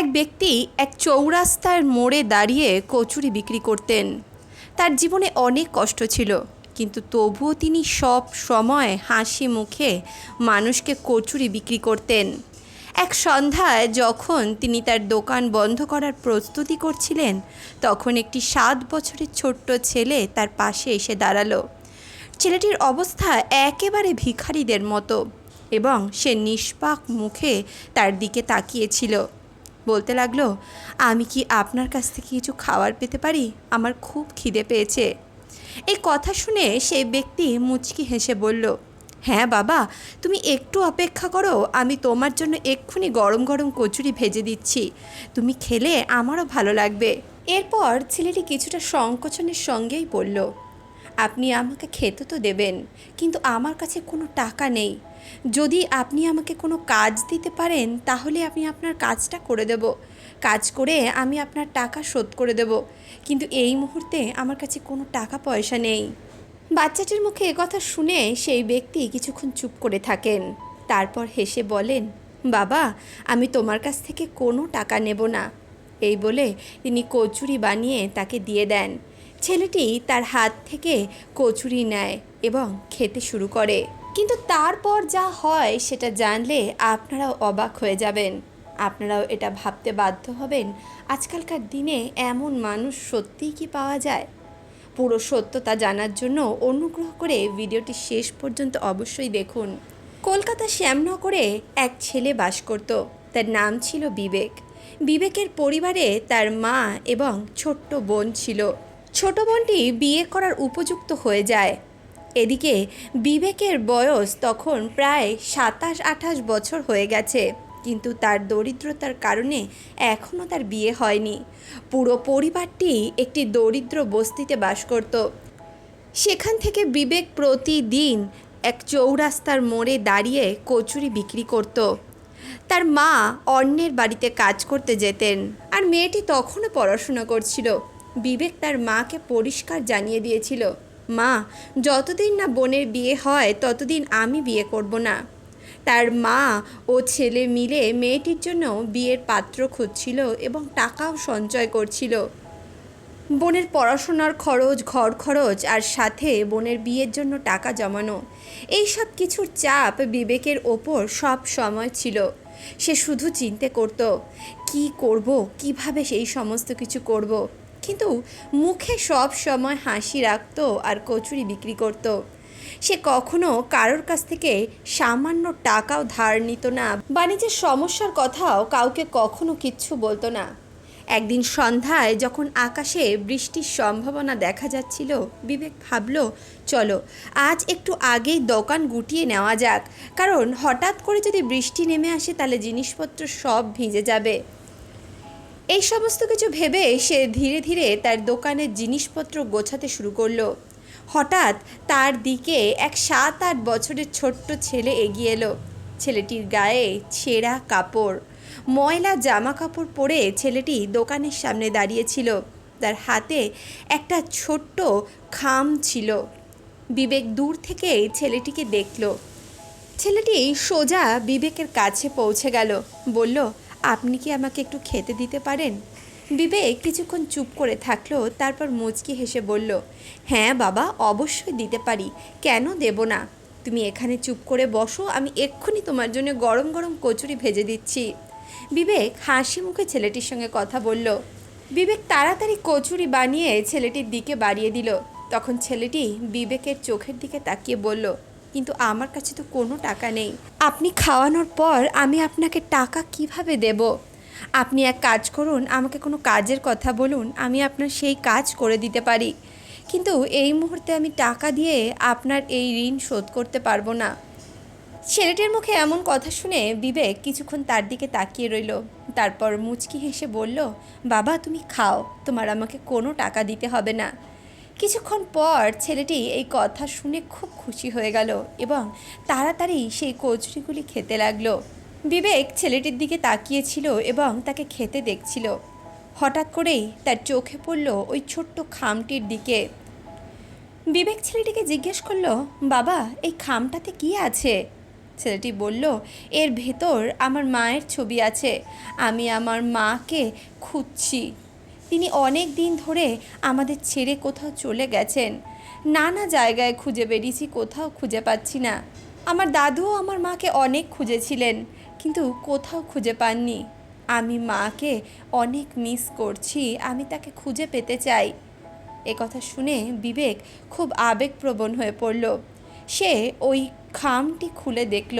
এক ব্যক্তি এক চৌরাস্তার মোড়ে দাঁড়িয়ে কচুরি বিক্রি করতেন। তার জীবনে অনেক কষ্ট ছিল, কিন্তু তবুও তিনি সব সময় হাসি মুখে মানুষকে কচুরি বিক্রি করতেন। এক সন্ধ্যায় যখন তিনি তার দোকান বন্ধ করার প্রস্তুতি করছিলেন, তখন একটি সাত বছরের ছোট্ট ছেলে তার পাশে এসে দাঁড়াল। ছেলেটির অবস্থা একেবারে ভিখারিদের মতো এবং সে নিষ্পাক মুখে তার দিকে তাকিয়েছিল। বলতে লাগল, আমি কি আপনার কাছ থেকে কিছু খাবার পেতে পারি? আমার খুব খিদে পেয়েছে। এই কথা শুনে সেই ব্যক্তি মুচকি হেসে বলল হ্যাঁ বাবা, তুমি একটু অপেক্ষা করো, আমি তোমার জন্য এক্ষুনি গরম গরম কচুরি ভেজে দিচ্ছি। তুমি খেলে আমারও ভালো লাগবে। এরপর ছেলেটি কিছুটা সংকোচনের সঙ্গেই বলল আপনি আমাকে খেতে তো দেবেন, কিন্তু আমার কাছে কোনো টাকা নেই। যদি আপনি আমাকে কোনো কাজ দিতে পারেন, তাহলে আমি আপনার কাজটা করে দেব। কাজ করে আমি আপনার টাকা শোধ করে দেব, কিন্তু এই মুহূর্তে আমার কাছে কোনো টাকা পয়সা নেই। বাচ্চাটির মুখে একথা শুনে সেই ব্যক্তি কিছুক্ষণ চুপ করে থাকেন। তারপর হেসে বলেন, বাবা, আমি তোমার কাছ থেকে কোনো টাকা নেব না। এই বলে তিনি কচুরি বানিয়ে তাকে দিয়ে দেন। ছেলেটি তার হাত থেকে কচুরি নেয় এবং খেতে শুরু করে। কিন্তু তারপর যা হয় সেটা জানলে আপনারাও অবাক হয়ে যাবেন। আপনারাও এটা ভাবতে বাধ্য হবেন, আজকালকার দিনে এমন মানুষ সত্যিই কি পাওয়া যায়? পুরো সত্যতা জানার জন্য অনুগ্রহ করে ভিডিওটি শেষ পর্যন্ত অবশ্যই দেখুন। কলকাতা শ্যামনগরে এক ছেলে বাস করত। তার নাম ছিল বিবেক। বিবেকের পরিবারে তার মা এবং ছোট্ট বোন ছিল। ছোট বোনটি বিয়ে করার উপযুক্ত হয়ে যায়। এদিকে বিবেকের বয়স তখন প্রায় সাতাশ আঠাশ বছর হয়ে গেছে, কিন্তু তার দরিদ্রতার কারণে এখনও তার বিয়ে হয়নি। পুরো পরিবারটি একটি দরিদ্র বস্তিতে বাস করত। সেখান থেকে বিবেক প্রতিদিন এক চৌরাস্তার মোড়ে দাঁড়িয়ে কচুরি বিক্রি করত। তার মা অন্যের বাড়িতে কাজ করতে যেতেন আর মেয়েটি তখনও পড়াশোনা করছিল। বিবেক তার মাকে পরিষ্কার জানিয়ে দিয়েছিল, মা, যতদিন না বোনের বিয়ে হয়, ততদিন আমি বিয়ে করব না। তার মা ও ছেলে মিলে মেয়েটির জন্য বিয়ের পাত্র খুঁজছিল এবং টাকাও সঞ্চয় করছিল। বোনের পড়াশোনার খরচ, ঘর খরচ, আর সাথে বোনের বিয়ের জন্য টাকা জমানো, এই সব কিছুর চাপ বিবেকের ওপর সব সময় ছিল। সে শুধু চিন্তে করত, কি করব? কীভাবে সেই সমস্ত কিছু করব? কিন্তু মুখে সব সময় হাসি রাখত আর কচুরি বিক্রি করত। সে কখনো কারোর কাছ থেকে সামান্য টাকাও ধার নিত না। বাণিজ্যের সমস্যার কথাও কাউকে কখনো কিচ্ছু বলতো না। একদিন সন্ধ্যায় যখন আকাশে বৃষ্টির সম্ভাবনা দেখা যাচ্ছিল, বিবেক ভাবল, চলো, আজ একটু আগেই দোকান গুটিয়ে নেওয়া যাক। কারণ হঠাৎ করে যদি বৃষ্টি নেমে আসে, তাহলে জিনিসপত্র সব ভিজে যাবে। এই সমস্ত কিছু ভেবে সে ধীরে ধীরে তার দোকানের জিনিসপত্র গোছাতে শুরু করল। হঠাৎ তার দিকে এক সাত আট বছরের ছোট্ট ছেলে এগিয়ে এলো। ছেলেটির গায়ে ছেঁড়া কাপড়, ময়লা জামা কাপড় পরে ছেলেটি দোকানের সামনে দাঁড়িয়েছিল। তার হাতে একটা ছোট্ট খাম ছিল। বিবেক দূর থেকে ছেলেটিকে দেখল। ছেলেটি সোজা বিবেকের কাছে পৌঁছে গেল। বলল আপনি কি আমাকে একটু খেতে দিতে পারেন? বিবেক কিছুক্ষণ চুপ করে থাকল, তারপর মুচকি হেসে বলল হ্যাঁ বাবা, অবশ্যই দিতে পারি। কেন দেব না? তুমি এখানে চুপ করে বসো, আমি এক্ষুনি তোমার জন্য গরম গরম কচুরি ভেজে দিচ্ছি। বিবেক হাসি মুখে ছেলেটির সঙ্গে কথা বলল। বিবেক তাড়াতাড়ি কচুরি বানিয়ে ছেলেটির দিকে বাড়িয়ে দিল। তখন ছেলেটি বিবেকের চোখের দিকে তাকিয়ে বলল কিন্তু আমার কাছে তো কোনো টাকা নেই। আপনি খাওয়ানোর পর আমি আপনাকে টাকা কীভাবে দেব? আপনি এক কাজ করুন, আমাকে কোনো কাজের কথা বলুন, আমি আপনার সেই কাজ করে দিতে পারি। কিন্তু এই মুহূর্তে আমি টাকা দিয়ে আপনার এই ঋণ শোধ করতে পারব না। ছেলেটির মুখে এমন কথা শুনে বিবেক কিছুক্ষণ তার দিকে তাকিয়ে রইল। তারপর মুচকি হেসে বলল, বাবা, তুমি খাও। তোমার আমাকে কোনো টাকা দিতে হবে না। কিছুক্ষণ পর ছেলেটি এই কথা শুনে খুব খুশি হয়ে গেল এবং তাড়াতাড়ি সেই কচুরিগুলি খেতে লাগল। বিবেক ছেলেটির দিকে তাকিয়েছিল এবং তাকে খেতে দেখছিল। হঠাৎ করেই তার চোখে পড়ল ওই ছোট্ট খামটির দিকে। বিবেক ছেলেটিকে জিজ্ঞেস করল, বাবা, এই খামটাতে কি আছে? ছেলেটি বলল, এর ভেতর আমার মায়ের ছবি আছে। আমি আমার মাকে খুঁজছি। তিনি অনেক দিন ধরে আমাদের ছেড়ে কোথাও চলে গেছেন। নানা জায়গায় খুঁজে বেরিয়েছি কোথাও খুঁজে পাচ্ছি না। আমার দাদুও আমার মাকে অনেক খুঁজেছিলেন, কিন্তু কোথাও খুঁজে পাননি। আমি মাকে অনেক মিস করছি, আমি তাকে খুঁজে পেতে চাই। কথা শুনে বিবেক খুব আবেগপ্রবণ হয়ে পড়ল। সে ওই খামটি খুলে দেখল।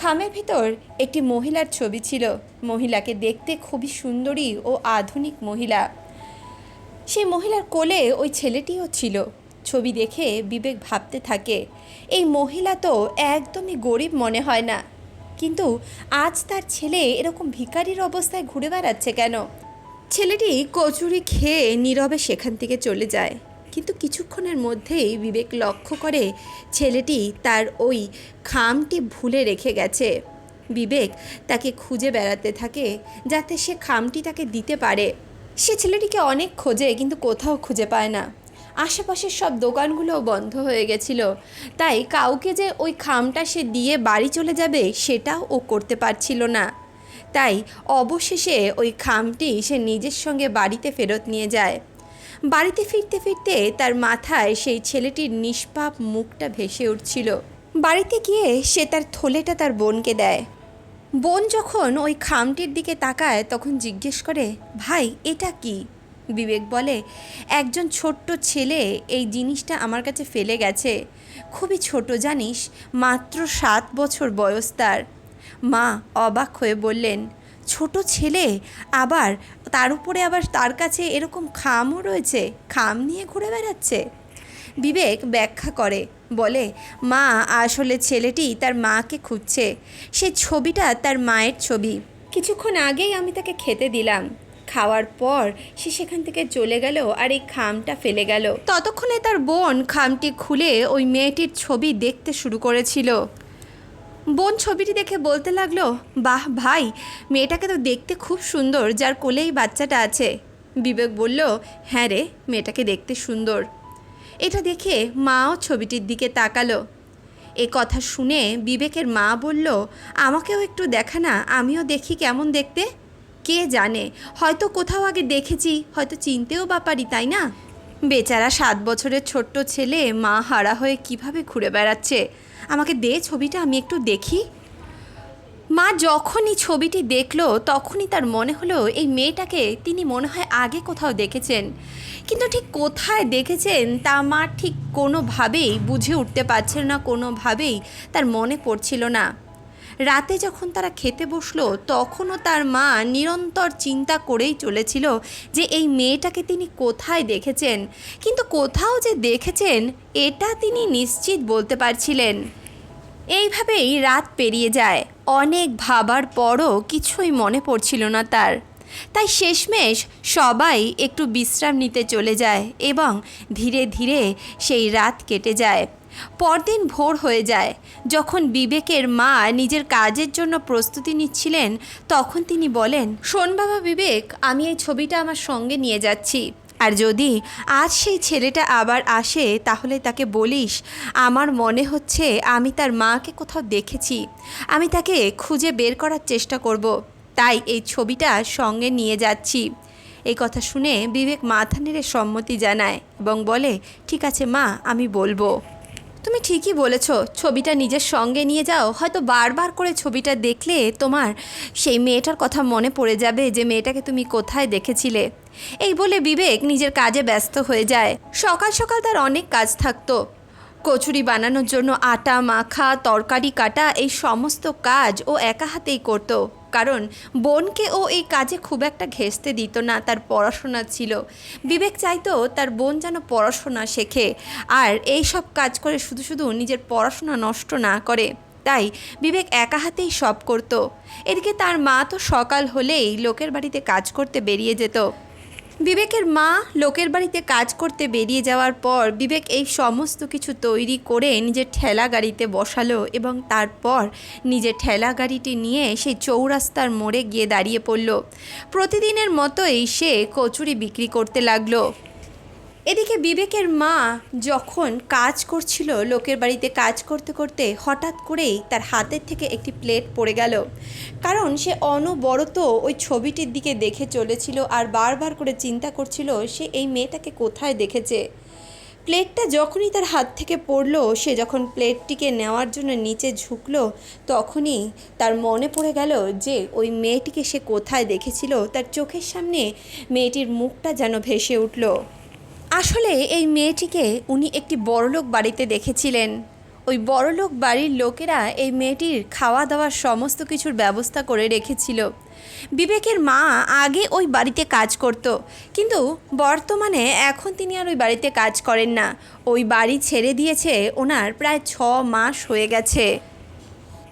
খামের ভিতর একটি মহিলার ছবি ছিল। মহিলাকে দেখতে খুবই সুন্দরী ও আধুনিক মহিলা। সেই মহিলার কোলে ওই ছেলেটিও ছিল। ছবি দেখে বিবেক ভাবতে থাকে, এই মহিলা তো একদমই গরিব মনে হয় না। কিন্তু আজ তার ছেলে এরকম ভিখারির অবস্থায় ঘুরে বেড়াচ্ছে কেন? ছেলেটি কচুরি খেয়ে নীরবে সেখান থেকে চলে যায়। কিন্তু কিছুক্ষণের মধ্যেই বিবেক লক্ষ্য করে ছেলেটি তার ওই খামটি ভুলে রেখে গেছে। বিবেক তাকে খুঁজে বেড়াতে থাকে যাতে সে খামটি তাকে দিতে পারে। সে ছেলেটিকে অনেক খোঁজে কিন্তু কোথাও খুঁজে পায় না। আশেপাশের সব দোকানগুলোও বন্ধ হয়ে গেছিল। তাই কাউকে যে ওই খামটা সে দিয়ে বাড়ি চলে যাবে সেটাও ও করতে পারছিল না। তাই অবশেষে ওই খামটি সে নিজের সঙ্গে বাড়িতে ফেরত নিয়ে যায়। বাড়িতে ফিরতে ফিরতে তার মাথায় সেই ছেলেটির নিষ্পাপ মুখটা ভেসে উঠছিল। বাড়িতে গিয়ে সে তার থলেটা তার বোনকে দেয়। বোন যখন ওই খামটির দিকে তাকায় তখন জিজ্ঞেস করে, ভাই, এটা কি? বিবেক বলে, একজন ছোট্ট ছেলে, এই জিনিসটা আমার কাছে ফেলে গেছে। খুবই ছোট, জানিস, মাত্র সাত বছর বয়স তার। মা অবাক হয়ে বললেন ছোট ছেলে, আবার তার উপরে আবার তার কাছে এরকম খামও রয়েছে, খাম নিয়ে ঘুরে বেড়াচ্ছে। বিবেক ব্যাখ্যা করে, বলে, মা, আসলে ছেলেটি তার মাকে খুঁজছে। সেই ছবিটা তার মায়ের ছবি। কিছুক্ষণ আগেই আমি তাকে খেতে দিলাম। খাওয়ার পর সে সেখান থেকে চলে গেল আর এই খামটা ফেলে গেল। ততক্ষণে তার বোন খামটি খুলে ওই মেয়েটির ছবি দেখতে শুরু করেছিল। বোন ছবিটি দেখে বলতে লাগল, বাহ ভাই, মেয়েটাকে তো দেখতে খুব সুন্দর, যার কোলেই বাচ্চাটা আছে। বিবেক বলল হ্যাঁ রে, মেয়েটাকে দেখতে সুন্দর। এটা দেখে মাও ছবিটির দিকে তাকালো। এ কথা শুনে বিবেকের মা বলল, আমাকেও একটু দেখা না, আমিও দেখি কেমন দেখতে। কে জানে, হয়তো কোথাও আগে দেখেছি, হয়তো চিনতেও বা পারি, তাই না? বেচারা সাত বছরের ছোট্ট ছেলে মা হারা হয়ে কীভাবে ঘুরে বেড়াচ্ছে? আমাকে দে ছবিটা, আমি একটু দেখি। মা যখনই ছবিটি দেখল, তখনই তার মনে হলো এই মেয়েটাকে তিনি মনে হয় আগে কোথাও দেখেছেন। কিন্তু ঠিক কোথায় দেখেছেন, তা মা ঠিক কোনোভাবেই বুঝে উঠতে পারছিল না, কোনোভাবেই তার মনে পড়ছিল না। রাতে যখন তারা খেতে বসল, তখনও তার মা নিরন্তর চিন্তা করেই চলেছিল যে এই মেয়েটাকে তিনি কোথায় দেখেছেন। কিন্তু কোথাও যে দেখেছেন, এটা তিনি নিশ্চিত বলতে পারছিলেন। এইভাবেই রাত পেরিয়ে যায়। অনেক ভাবার পরও কিছুই মনে পড়ছিল না তার। তাই শেষমেশ সবাই একটু বিশ্রাম নিতে চলে যায় এবং ধীরে ধীরে সেই রাত কেটে যায়। পরদিন ভোর হয়ে যায়। যখন বিবেকের মা নিজের কাজের জন্য প্রস্তুতি নিচ্ছিলেন, তখন তিনি বলেন, শোন বাবা বিবেক, আমি এই ছবিটা আমার সঙ্গে নিয়ে যাচ্ছি। আর যদি আজ সেই ছেলেটা আবার আসে, তাহলে তাকে বলিস, আমার মনে হচ্ছে আমি তার মাকে কোথাও দেখেছি। আমি তাকে খুঁজে বের করার চেষ্টা করব। তাই এই ছবিটা সঙ্গে নিয়ে যাচ্ছি। এই কথা শুনে বিবেক মাথা নেড়ে সম্মতি জানায় এবং বলে, ঠিক আছে মা, আমি বলব। তুমি ঠিকই বলেছ, ছবিটা নিজের সঙ্গে নিয়ে যাও। হয়তো বারবার করে ছবিটা দেখলে তোমার সেই মেয়েটার কথা মনে পড়ে যাবে যে মেয়েটাকে তুমি কোথায় দেখেছিলে। এই বলে বিবেক নিজের কাজে ব্যস্ত হয়ে যায়। সকাল সকাল তার অনেক কাজ থাকতো। কচুরি বানানোর জন্য আটা, মাখা, তরকারি কাটা, এই সমস্ত কাজ ও একা হাতেই করতো। কারণ বোনকে ও এই কাজে খুব একটা ঘেসতে দিত না, তার পড়াশোনা ছিল। বিবেক চাইতো তার বোন যেন পড়াশোনা শেখে আর এই সব কাজ করে শুধু শুধু নিজের পড়াশোনা নষ্ট না করে। তাই বিবেক একা হাতেই সব করত। এদিকে তার মা তো সকাল হলেই লোকের বাড়িতে কাজ করতে বেরিয়ে যেত। বিবেকের মা লোকের বাড়িতে কাজ করতে বেরিয়ে যাওয়ার পর বিবেক এই সমস্ত কিছু তৈরি করে নিজের ঠেলা গাড়িতে বসালো এবং তারপর নিজের ঠেলা গাড়িটি নিয়ে সেই চৌরাস্তার মোড়ে গিয়ে দাঁড়িয়ে পড়ল। প্রতিদিনের মতোই সে কচুরি বিক্রি করতে লাগল। এদিকে বিবেকের মা যখন কাজ করছিল, লোকের বাড়িতে কাজ করতে করতে হঠাৎ করেই তার হাতের থেকে একটি প্লেট পড়ে গেল। কারণ সে অনবরত ওই ছবিটির দিকে দেখে চলেছিল আর বারবার করে চিন্তা করছিল, সে এই মেয়েটাকে কোথায় দেখেছে? প্লেটটা যখনই তার হাত থেকে পড়ল, সে যখন প্লেটটিকে নেওয়ার জন্য নিচে ঝুঁকলো, তখনই তার মনে পড়ে গেল যে ওই মেয়েটিকে সে কোথায় দেখেছিল। তার চোখের সামনে মেয়েটির মুখটা যেন ভেসে উঠল। আসলে এই মেয়েটিকে উনি একটি বড়লোক বাড়িতে দেখেছিলেন। ওই বড়লোক বাড়ির লোকেরা এই মেয়েটির খাওয়া দাওয়ার সমস্ত কিছুর ব্যবস্থা করে রেখেছিল। বিবেকের মা আগে ওই বাড়িতে কাজ করত, কিন্তু বর্তমানে এখন তিনি আর ওই বাড়িতে কাজ করেন না। ওই বাড়ি ছেড়ে দিয়েছে ওনার প্রায় ছ মাস হয়ে গেছে।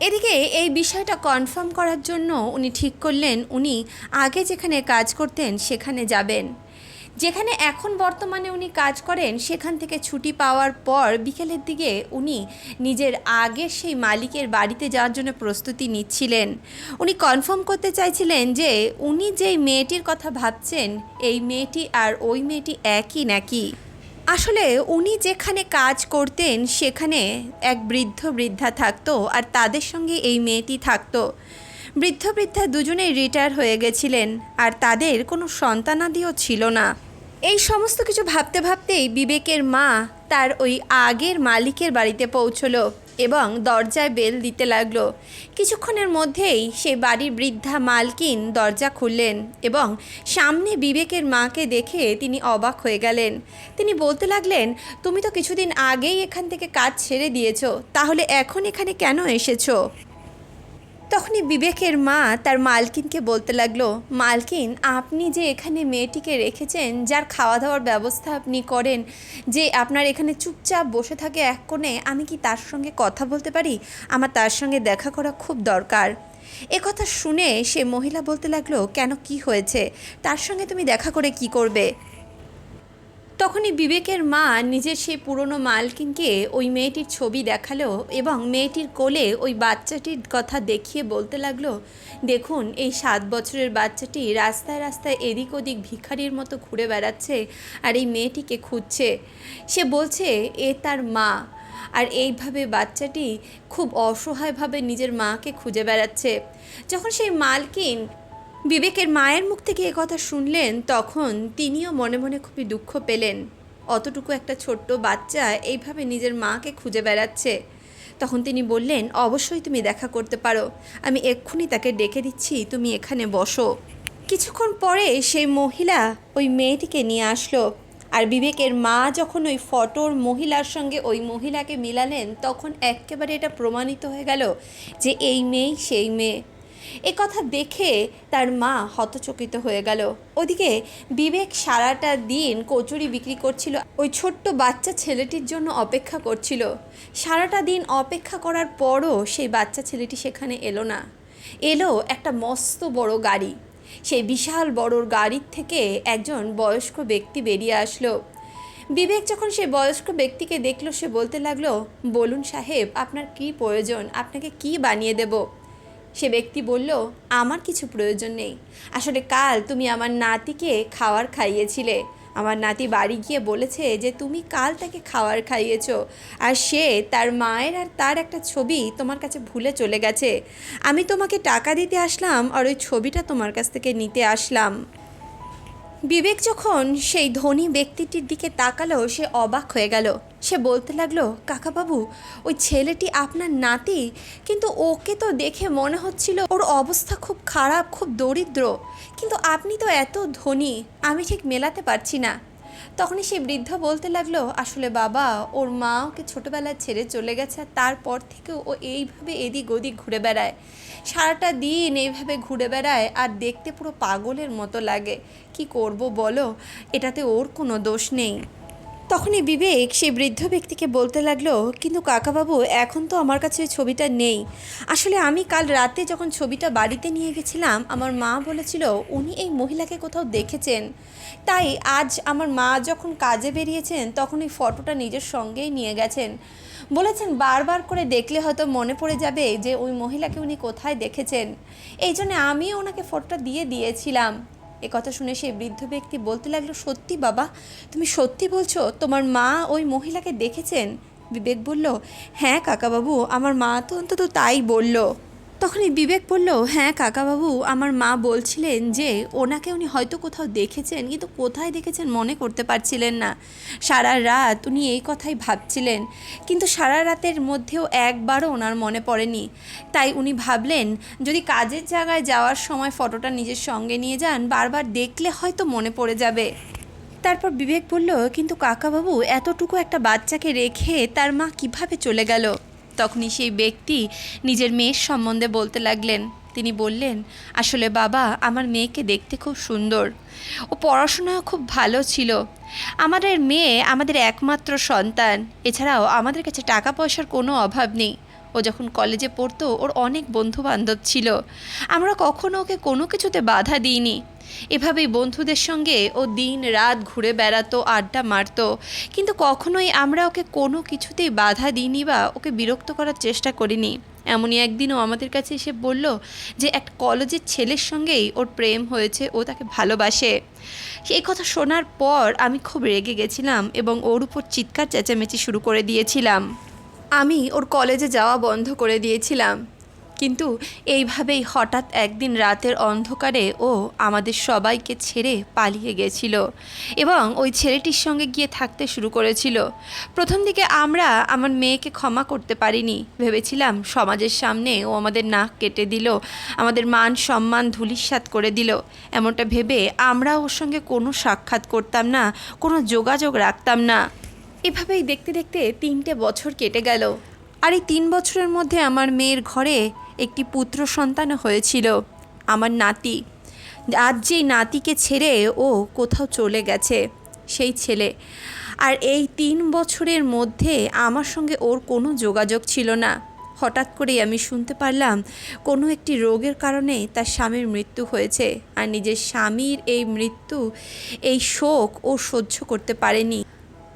এদিকে এই বিষয়টা কনফার্ম করার জন্য উনি ঠিক করলেন, উনি আগে যেখানে কাজ করতেন সেখানে যাবেন। যেখানে এখন বর্তমানে উনি কাজ করেন, সেখান থেকে ছুটি পাওয়ার পর বিকেলের দিকে উনি নিজের আগের সেই মালিকের বাড়িতে যাওয়ার জন্য প্রস্তুতি নিচ্ছিলেন। উনি কনফার্ম করতে চাইছিলেন যে উনি যেই মেয়েটির কথা ভাবছেন, এই মেয়েটি আর ওই মেয়েটি একই নাকি? আসলে উনি যেখানে কাজ করতেন, সেখানে এক বৃদ্ধ বৃদ্ধা থাকতো আর তাদের সঙ্গে এই মেয়েটি থাকতো। বৃদ্ধ বৃদ্ধা দুজনেই রিটায়ার হয়ে গেছিলেন আর তাদের কোনো সন্তানাদিও ছিল না। এই সমস্ত কিছু ভাবতে ভাবতেই বিবেকের মা তার ওই আগের মালিকের বাড়িতে পৌঁছলো এবং দরজায় বেল দিতে লাগল। কিছুক্ষণের মধ্যেই সে বাড়ির বৃদ্ধা মালকিন দরজা খুললেন এবং সামনে বিবেকের মাকে দেখে তিনি অবাক হয়ে গেলেন। তিনি বলতে লাগলেন, তুমি তো কিছুদিন আগেই এখান থেকে কাজ ছেড়ে দিয়েছ, তাহলে এখন এখানে কেন এসেছ? তখনই বিবেকের মা তার মালকিনকে বলতে লাগল, মালকিন, আপনি যে এখানে মেয়েটিকে রেখেছেন, যার খাওয়া দাওয়ার ব্যবস্থা আপনি করেন, যে আপনার এখানে চুপচাপ বসে থাকে এক কোণে, আমি কি তার সঙ্গে কথা বলতে পারি? আমার তার সঙ্গে দেখা করা খুব দরকার। এ কথা শুনে সে মহিলা বলতে লাগল, কেন কি হয়েছে? তার সঙ্গে তুমি দেখা করে কি করবে? তখনই বিবেকের মা নিজের সেই পুরনো মালকিনকে ওই মেয়েটির ছবি দেখাল এবং মেয়েটির কোলে ওই বাচ্চাটির কথা দেখিয়ে বলতে লাগল, দেখুন, এই সাত বছরের বাচ্চাটি রাস্তায় রাস্তায় এদিক ওদিক ভিখারির মতো ঘুরে বেড়াচ্ছে আর এই মেয়েটিকে খুঁজছে। সে বলছে, এ তার মা। আর এইভাবে বাচ্চাটি খুব অসহায়ভাবে নিজের মাকে খুঁজে বেড়াচ্ছে। যখন সেই মালকিন বিবেকের মায়ের মুখ থেকে কথা শুনলেন, তখন তিনিও মনে মনে খুবই দুঃখ পেলেন। অতটুকু একটা ছোট্ট বাচ্চা এইভাবে নিজের মাকে খুঁজে বেড়াচ্ছে? তখন তিনি বললেন, অবশ্যই তুমি দেখা করতে পারো। আমি এক্ষুনি তাকে ডেকে দিচ্ছি, তুমি এখানে বসো। কিছুক্ষণ পরে সেই মহিলা ওই মেয়েটিকে নিয়ে আসলো। আর বিবেকের মা যখন ওই ফটোর মহিলার সঙ্গে ওই মহিলাকে মিলালেন, তখন একেবারে এটা প্রমাণিত হয়ে গেল যে এই মেয়েই সেই মেয়ে। এ কথা দেখে তার মা হতচকিত হয়ে গেল। ওদিকে বিবেক সারাটা দিন কচুরি বিক্রি করছিল, ওই ছোট্ট বাচ্চা ছেলেটির জন্য অপেক্ষা করছিল। সারাটা দিন অপেক্ষা করার পরও সেই বাচ্চা ছেলেটি সেখানে এলো না। এলো একটা মস্ত বড় গাড়ি। সেই বিশাল বড় গাড়ির থেকে একজন বয়স্ক ব্যক্তি বেরিয়ে আসলো। বিবেক যখন সে বয়স্ক ব্যক্তিকে দেখল, সে বলতে লাগল, বলুন সাহেব, আপনার কি প্রয়োজন? আপনাকে কি বানিয়ে দেব? সে ব্যক্তি বলল, আমার কিছু প্রয়োজন নেই। আসলে কাল তুমি আমার নাতিকে খাওয়ার খাইয়েছিলে। আমার নাতি বাড়ি গিয়ে বলেছে যে, তুমি কাল তাকে খাওয়ার খাইয়েছ। আর সে তার মায়ের আর তার একটা ছবি তোমার কাছে ভুলে চলে গেছে। আমি তোমাকে টাকা দিতে আসলাম আর ওই ছবিটা তোমার কাছ থেকে নিতে আসলাম। বিবেক যখন সেই ধনী ব্যক্তিটির দিকে তাকালো, সে অবাক হয়ে গেল। সে বলতে লাগল, কাকাবাবু, ওই ছেলেটি আপনার নাতি, কিন্তু ওকে তো দেখে মনে হচ্ছিল ওর অবস্থা খুব খারাপ, খুব দরিদ্র। কিন্তু আপনি তো এত ধনী, আমি ঠিক মেলাতে পারছি না। তখনই সেই বৃদ্ধ বলতে লাগল, আসলে বাবা, ওর মা ওকে ছোটোবেলায় ছেড়ে চলে গেছে আর তারপর থেকে ও এইভাবে এদিক ওদিক ঘুরে বেড়ায়। সারাটা দিন এইভাবে ঘুরে বেড়ায় আর দেখতে পুরো পাগলের মতো লাগে। কি করব বলো? এটাতে ওর কোনো দোষ নেই। তখনই বিবেক সেই বৃদ্ধ ব্যক্তিকে বলতে লাগল, কিন্তু কাকাবাবু, এখন তো আমার কাছে ওই ছবিটা নেই। আসলে আমি কাল রাতে যখন ছবিটা বাড়িতে নিয়ে গেছিলাম, আমার মা বলেছিল উনি এই মহিলাকে কোথাও দেখেছেন। তাই আজ আমার মা যখন কাজে বেরিয়েছেন, তখন এই ফটোটা নিজের সঙ্গেই নিয়ে গেছেন। বলেছেন বারবার করে দেখলে হয়তো মনে পড়ে যাবে যে ওই মহিলাকে উনি কোথায় দেখেছেন। এই জন্য আমিও ওনাকে ফটোটা দিয়ে দিয়েছিলাম। এ কথা শুনে সেই বৃদ্ধ ব্যক্তি বলতে লাগল, সত্যি বাবা, তুমি সত্যি বলছো? তোমার মা ওই মহিলাকে দেখেছেন? বিবেক বলল হ্যাঁ কাকাবাবু, আমার মা তো অন্তত তাই বলল। তখনই বিবেক বলল হ্যাঁ কাকাবাবু, আমার মা বলছিলেন যে, ওনাকে উনি হয়তো কোথাও দেখেছেন, কিন্তু কোথায় দেখেছেন মনে করতে পারছিলেন না। সারা রাত উনি এই কথাই ভাবছিলেন। কিন্তু সারা রাতের মধ্যেও একবারও ওনার মনে পড়েনি। তাই উনি ভাবলেন, যদি কাজের জায়গায় যাওয়ার সময় ফটোটা নিজের সঙ্গে নিয়ে যান, বারবার দেখলে হয়তো মনে পড়ে যাবে। তারপর বিবেক বলল, কিন্তু কাকাবাবু, এতটুকু একটা বাচ্চাকে রেখে তার মা কীভাবে চলে গেল? তখনই সেই ব্যক্তি নিজের মেয়ের সম্বন্ধে বলতে লাগলেন। তিনি বললেন, আসলে বাবা, আমার মেয়েকে দেখতে খুব সুন্দর। ও পড়াশোনা খুব ভালো ছিল। আমাদের মেয়ে আমাদের একমাত্র সন্তান। এছাড়াও আমাদের কাছে টাকা পয়সার কোনো অভাব নেই। ও যখন কলেজে পড়তো, ওর অনেক বন্ধু বান্ধব ছিল। আমরা কখনো ওকে কোনো কিছুতে বাধা দিইনি। এভাবেই বন্ধুদের সঙ্গে ও দিন রাত ঘুরে বেড়াতো, আড্ডা মারতো। কিন্তু কখনোই আমরা ওকে কোনো কিছুতেই বাধা দিইনি বা ওকে বিরক্ত করার চেষ্টা করিনি। এমনই একদিনও আমাদের কাছে এসে বলল যে, এক কলেজের ছেলের সঙ্গেই ওর প্রেম হয়েছে, ও তাকে ভালোবাসে। এই কথা শোনার পর আমি খুব রেগে গেছিলাম এবং ওর উপর চিৎকার, চেঁচামেচি শুরু করে দিয়েছিলাম। আমি ওর কলেজে যাওয়া বন্ধ করে দিয়েছিলাম। কিন্তু এইভাবেই হঠাৎ একদিন রাতের অন্ধকারে ও আমাদের সবাইকে ছেড়ে পালিয়ে গেছিল এবং ওই ছেলেটির সঙ্গে গিয়ে থাকতে শুরু করেছিল। প্রথম দিকে আমরা আমার মেয়েকে ক্ষমা করতে পারিনি। ভেবেছিলাম সমাজের সামনে ও আমাদের নাক কেটে দিল, আমাদের মান সম্মান ধুলিস্বাত করে দিল। এমনটা ভেবে আমরা ওর সঙ্গে কোনো সাক্ষাৎ করতাম না, কোনো যোগাযোগ রাখতাম না। এভাবেই দেখতে দেখতে তিনটে বছর কেটে গেল। আর এই তিন বছরের মধ্যে আমার মেয়ের ঘরে একটি পুত্র সন্তান হয়েছিল, আমার নাতি। আজ যেই নাতিকে ছেড়ে ও কোথাও চলে গেছে, সেই ছেলে। আর এই তিন বছরের মধ্যে আমার সঙ্গে ওর কোনো যোগাযোগ ছিল না। হঠাৎ করেই আমি শুনতে পারলাম, কোনো একটি রোগের কারণে তার স্বামীর মৃত্যু হয়েছে। আর নিজের স্বামীর এই মৃত্যু, এই শোক ও সহ্য করতে পারেনি।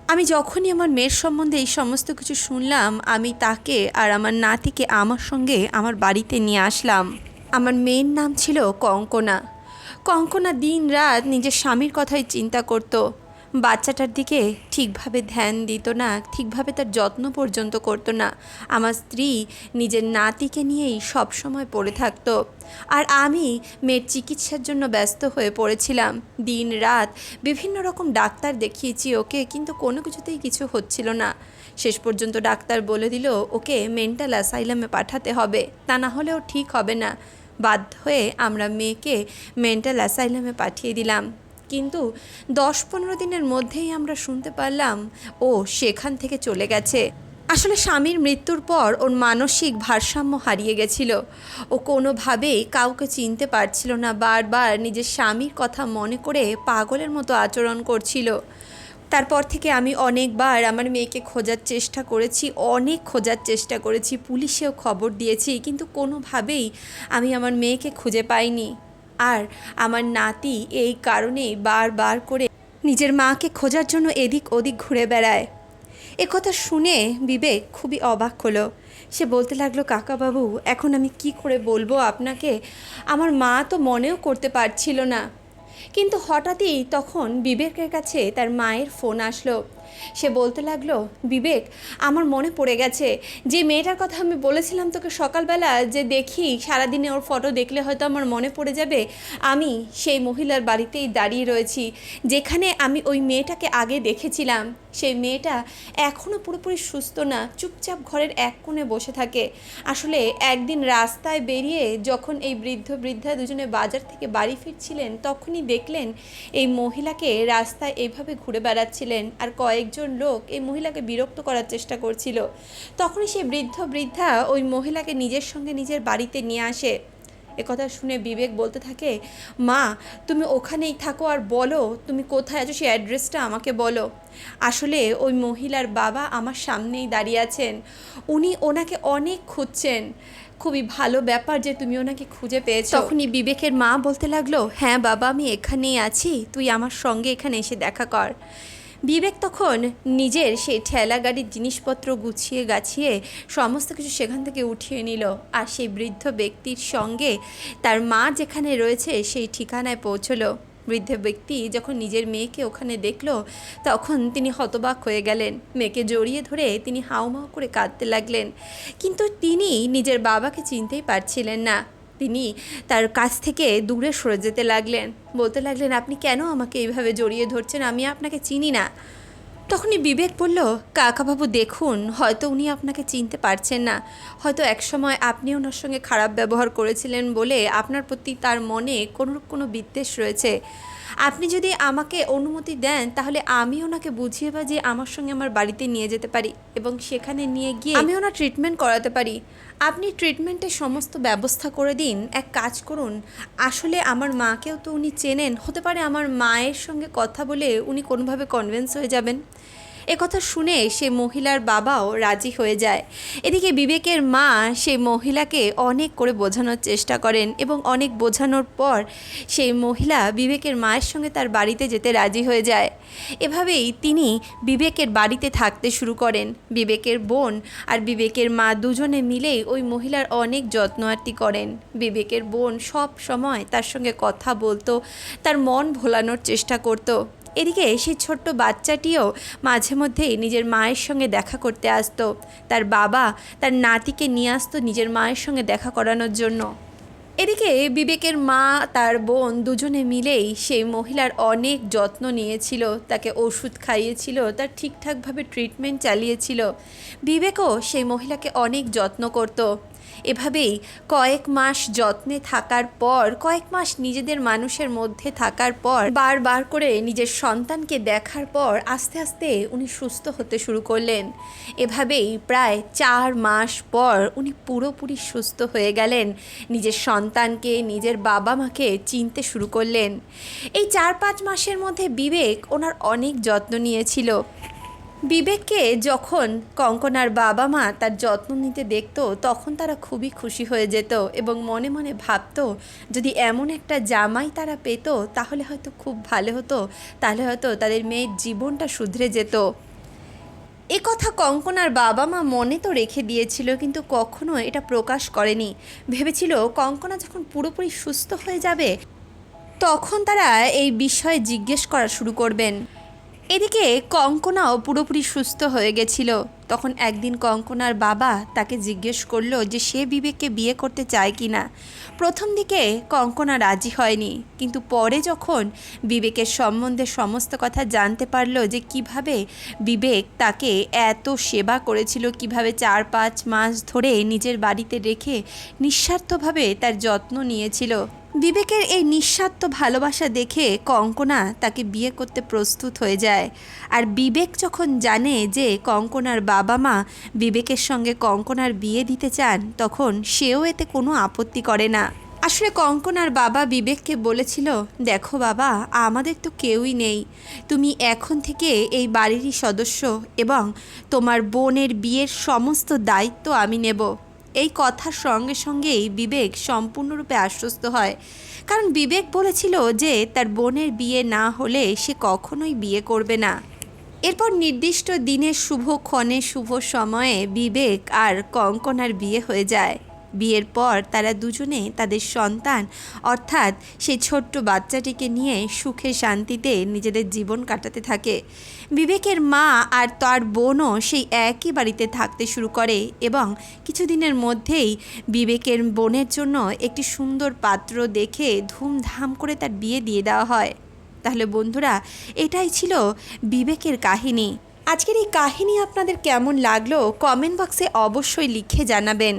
আমি যখনই আমার মেয়ের সম্বন্ধে এই সমস্ত কিছু শুনলাম, আমি তাকে আর আমার নাতিকে আমার সঙ্গে আমার বাড়িতে নিয়ে আসলাম। আমার মেয়ের নাম ছিল কঙ্কনা। কঙ্কনা দিন রাত নিজের স্বামীর কথাই চিন্তা করত। বাচ্চাটার দিকে ঠিকভাবে ধ্যান দিত না, ঠিকভাবে তার যত্ন পর্যন্ত করতো না। আমার স্ত্রী নিজের নাতিকে নিয়েই সব সময় পড়ে থাকতো। আর আমি মেয়ের চিকিৎসার জন্য ব্যস্ত হয়ে পড়েছিলাম। দিন রাত বিভিন্ন রকম ডাক্তার দেখিয়েছি ওকে, কিন্তু কোনো কিছুতেই কিছু হচ্ছিল না। শেষ পর্যন্ত ডাক্তার বলে দিল, ওকে মেন্টাল অ্যাসাইলামে পাঠাতে হবে, তা না হলে ও ঠিক হবে না। বাধ্য হয়ে আমরা মেয়েকে মেন্টাল অ্যাসাইলামে পাঠিয়ে দিলাম। কিন্তু দশ পনেরো দিনের মধ্যেই আমরা শুনতে পারলাম, ও সেখান থেকে চলে গেছে। আসলে স্বামীর মৃত্যুর পর ওর মানসিক ভারসাম্য হারিয়ে গেছিল। ও কোনোভাবেই কাউকে চিনতে পারছিল না, বারবার নিজের স্বামীর কথা মনে করে পাগলের মতো আচরণ করছিল। তারপর থেকে আমি অনেকবার আমার মেয়েকে খোঁজার চেষ্টা করেছি, অনেক খোঁজার চেষ্টা করেছি, পুলিশেও খবর দিয়েছি, কিন্তু কোনোভাবেই আমি আমার মেয়েকে খুঁজে পাইনি। আর আমার নাতি এই কারণেই বারবার করে নিজের মাকে খোঁজার জন্য এদিক ওদিক ঘুরে বেড়ায়। একথা শুনে বিবেক খুবই অবাক হলো। সে বলতে লাগল, কাকাবাবু, এখন আমি কি করে বলব আপনাকে? আমার মা তো মনেও করতে পারছিল না। কিন্তু হঠাৎই তখন বিবেকের কাছে তার মায়ের ফোন আসলো। সে বলতে লাগল, বিবেক, আমার মনে পড়ে গেছে। যে মেয়েটার কথা আমি বলেছিলাম তোকে সকালবেলা, যে দেখি সারাদিনে ওর ফটো দেখলে হয়তো আমার মনে পড়ে যাবে, আমি সেই মহিলার বাড়িতেই দাঁড়িয়ে রয়েছি, যেখানে আমি ওই মেয়েটাকে আগে দেখেছিলাম। সেই মেয়েটা এখনও পুরোপুরি সুস্থ না, চুপচাপ ঘরের এক কোণে বসে থাকে। আসলে একদিন রাস্তায় বেরিয়ে যখন এই বৃদ্ধ বৃদ্ধা দুজনে বাজার থেকে বাড়ি ফিরছিলেন, তখনই দেখলেন এই মহিলাকে রাস্তায় এইভাবে ঘুরে বেড়াচ্ছিলেন। আর কয়েকজন লোক এই মহিলাকে বিরক্ত করার চেষ্টা করছিল। তখনই সেই বৃদ্ধ বৃদ্ধা ওই মহিলাকে নিজের সঙ্গে নিজের বাড়িতে নিয়ে আসে। একথা শুনে বিবেক বলতে থাকে, মা, তুমি ওখানেই থাকো আর বলো, তুমি কোথায় আছো সেই অ্যাড্রেসটা আমাকে বলো। আসলে ওই মহিলার বাবা আমার সামনেই দাঁড়িয়ে আছেন। উনি ওনাকে অনেক খুঁজছেন। খুবই ভালো ব্যাপার যে তুমি ওনাকে খুঁজে পেয়েছ। তখনই বিবেকের মা বলতে লাগল হ্যাঁ বাবা, আমি এখানেই আছি। তুই আমার সঙ্গে এখানে এসে দেখা কর। বিবেক তখন নিজের সেই ঠেলা গাড়ির জিনিসপত্র গুছিয়ে গাছিয়ে সমস্ত কিছু সেখান থেকে উঠিয়ে নিল। আর সেই বৃদ্ধ ব্যক্তির সঙ্গে তার মা যেখানে রয়েছে সেই ঠিকানায় পৌঁছলো। বৃদ্ধ ব্যক্তি যখন নিজের মেয়েকে ওখানে দেখল, তখন তিনি হতবাক হয়ে গেলেন। মেয়েকে জড়িয়ে ধরে তিনি হাউমাউ করে কাঁদতে লাগলেন। কিন্তু তিনি নিজের বাবাকে চিনতেই পারছিলেন না। তিনি তার কাছ থেকে দূরে সরে যেতে লাগলেন। বলতে লাগলেন, আপনি কেন আমাকে এইভাবে জড়িয়ে ধরছেন? আমি আপনাকে চিনি না। তখনই বিবেক বলল, কাকাবাবু, দেখুন, হয়তো উনি আপনাকে চিনতে পারছেন না। হয়তো একসময় আপনি ওনার সঙ্গে খারাপ ব্যবহার করেছিলেন বলে আপনার প্রতি তার মনে কোনো কোনো বিদ্বেষ রয়েছে। আপনি যদি আমাকে অনুমতি দেন, তাহলে আমি ওনাকে বুঝিয়ে বা যে আমার সঙ্গে আমার বাড়িতে নিয়ে যেতে পারি এবং সেখানে নিয়ে গিয়ে আমি ওনার ট্রিটমেন্ট করাতে পারি। আপনি ট্রিটমেন্টের সমস্ত ব্যবস্থা করে দিন। এক কাজ করুন, আসলে আমার মাকেও তো উনি চেনেন। হতে পারে আমার মায়ের সঙ্গে কথা বলে উনি কোনোভাবে কনভেন্স হয়ে যাবেন। একথা শুনে সে মহিলার বাবাও রাজি হয়ে যায়। এদিকে বিবেকের মা সেই মহিলাকে অনেক করে বোঝানোর চেষ্টা করেন এবং অনেক বোঝানোর পর সেই মহিলা বিবেকের মায়ের সঙ্গে তার বাড়িতে যেতে রাজি হয়ে যায়। এভাবেই তিনি বিবেকের বাড়িতে থাকতে শুরু করেন। বিবেকের বোন আর বিবেকের মা দুজনে মিলেই ওই মহিলার অনেক যত্ন আরতি করেন। বিবেকের বোন সব সময় তার সঙ্গে কথা বলতো, তার মন ভোলানোর চেষ্টা করতো। এদিকে সেই ছোট্ট বাচ্চাটিও মাঝে মধ্যেই নিজের মায়ের সঙ্গে দেখা করতে আসতো। তার বাবা তার নাতিকে নিয়ে আসতো নিজের মায়ের সঙ্গে দেখা করানোর জন্য। এদিকে বিবেকের মা, তার বোন দুজনে মিলেই সেই মহিলার অনেক যত্ন নিয়েছিল। তাকে ওষুধ খাইয়েছিল, তার ঠিকঠাকভাবে ট্রিটমেন্ট চালিয়েছিল। বিবেকও সেই মহিলাকে অনেক যত্ন করতো। এভাবেই কয়েক মাস যত্নে থাকার পর, কয়েক মাস নিজেদের মানুষের মধ্যে থাকার পর, বারবার করে নিজের সন্তানকে দেখার পর আস্তে আস্তে উনি সুস্থ হতে শুরু করলেন। এভাবেই প্রায় চার মাস পর উনি পুরোপুরি সুস্থ হয়ে গেলেন। নিজের সন্তানকে, নিজের বাবা মাকে চিনতে শুরু করলেন। এই চার পাঁচ মাসের মধ্যে বিবেক ওনার অনেক যত্ন নিয়েছিল। বিবেককে যখন কঙ্কনার বাবা মা তার যত্ন নিতে দেখতো, তখন তারা খুবই খুশি হয়ে যেত এবং মনে মনে ভাবত, যদি এমন একটা জামাই তারা পেত, তাহলে হয়তো খুব ভালো হতো, তাহলে হয়তো তাদের মেয়ের জীবনটা শুধরে যেত। এ কথা কঙ্কনার বাবা মা মনে তো রেখে দিয়েছিল, কিন্তু কখনো এটা প্রকাশ করেনি। ভেবেছিল কঙ্কনা যখন পুরোপুরি সুস্থ হয়ে যাবে, তখন তারা এই বিষয়ে জিজ্ঞেস করা শুরু করবেন। এদিকে কঙ্কনাও পুরোপুরি সুস্থ হয়ে গেছিল। তখন একদিন কঙ্কনার বাবা তাকে জিজ্ঞেস করল যে সে বিবেককে বিয়ে করতে চায় কি না। প্রথম দিকে কঙ্কনা রাজি হয়নি, কিন্তু পরে যখন বিবেকের সম্বন্ধে সমস্ত কথা জানতে পারল যে কীভাবে বিবেক তাকে এত সেবা করেছিল, কীভাবে চার পাঁচ মাস ধরে নিজের বাড়িতে রেখে নিঃস্বার্থভাবে তার যত্ন নিয়েছিল বিবেকের এই নিঃস্বার্থ ভালোবাসা দেখে কঙ্কনা তাকে বিয়ে করতে প্রস্তুত হয়ে যায়। আর বিবেক যখন জানে যে কঙ্কনার বাবা মা বিবেকের সঙ্গে কঙ্কনার বিয়ে দিতে চান, তখন সেও এতে কোনো আপত্তি করে না। আসলে কঙ্কনার বাবা বিবেককে বলেছিল, দেখো বাবা, আমাদের তো কেউই নেই। তুমি এখন থেকে এই বাড়িরই সদস্য এবং তোমার বোনের বিয়ের সমস্ত দায়িত্ব আমি নেব। এই কথার সঙ্গে সঙ্গেই বিবেক সম্পূর্ণরূপে আশ্বস্ত হয়। কারণ বিবেক বলেছিল যে তার বোনের বিয়ে না হলে সে কখনোই বিয়ে করবে না। এরপর নির্দিষ্ট দিনের শুভ ক্ষণে শুভ সময়ে বিবেক আর কঙ্কনার বিয়ে হয়ে যায়। বিয়ের পর তারা দুজনে তাদের সন্তান, অর্থাৎ সেই ছোট্ট বাচ্চাটিকে নিয়ে সুখে শান্তিতে নিজেদের জীবন কাটাতে থাকে। বিবেকের মা আর তার বোনও সেই একই বাড়িতে থাকতে শুরু করে এবং কিছুদিনের মধ্যেই বিবেকের বোনের জন্য একটি সুন্দর পাত্র দেখে ধুমধাম করে তার বিয়ে দিয়ে দেওয়া হয়। তাহলে বন্ধুরা, এটাই ছিল বিবেকের কাহিনী। আজকের এই কাহিনী আপনাদের কেমন লাগল কমেন্ট বক্সে অবশ্যই লিখে জানাবেন।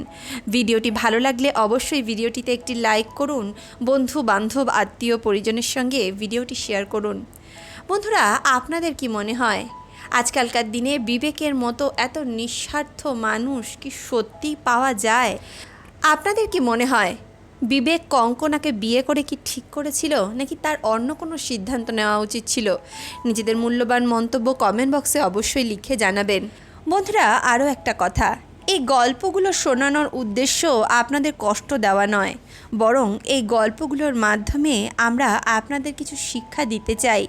ভিডিওটি ভালো লাগলে অবশ্যই ভিডিওটিতে একটি লাইক করুন বন্ধু বান্ধব আত্মীয় পরিজনের সঙ্গে ভিডিওটি শেয়ার করুন। বন্ধুরা, আপনাদের কি মনে হয়? আজকালকার দিনে বিবেকের মতো এত নিঃস্বার্থ মানুষ কি সত্যি পাওয়া যায়? আপনাদের কি মনে হয়? বিবেক কঙ্কনাকে বিয়ে করে কি ঠিক করেছিল, নাকি তার অন্য কোনো সিদ্ধান্ত নেওয়া উচিত ছিল? নিজেদের মূল্যবান মন্তব্য কমেন্ট বক্সে অবশ্যই লিখে জানাবেন। বন্ধুরা, আরও একটা কথা। এই গল্পগুলো শোনানোর উদ্দেশ্য আপনাদের কষ্ট দেওয়া নয়। বরং এই গল্পগুলোর মাধ্যমে আমরা আপনাদের কিছু শিক্ষা দিতে চাই,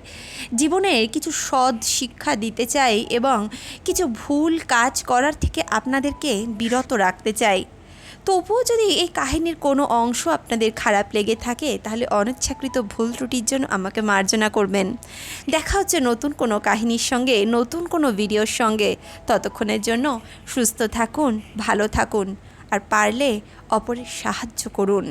জীবনের কিছু সৎ শিক্ষা দিতে চাই এবং কিছু ভুল কাজ করার থেকে আপনাদেরকে বিরত রাখতে চাই। তবুও যদি এই কাহিনীর কোনো অংশ আপনাদের খারাপ লেগে থাকে, তাহলে অনিচ্ছাকৃত ভুল ত্রুটির জন্য আমাকে মার্জনা করবেন। দেখা হচ্ছে নতুন কোনো কাহিনীর সঙ্গে, নতুন কোনো ভিডিওর সঙ্গে। ততক্ষণের জন্য সুস্থ থাকুন, ভালো থাকুন, আর পারলে অপরের সাহায্য করুন।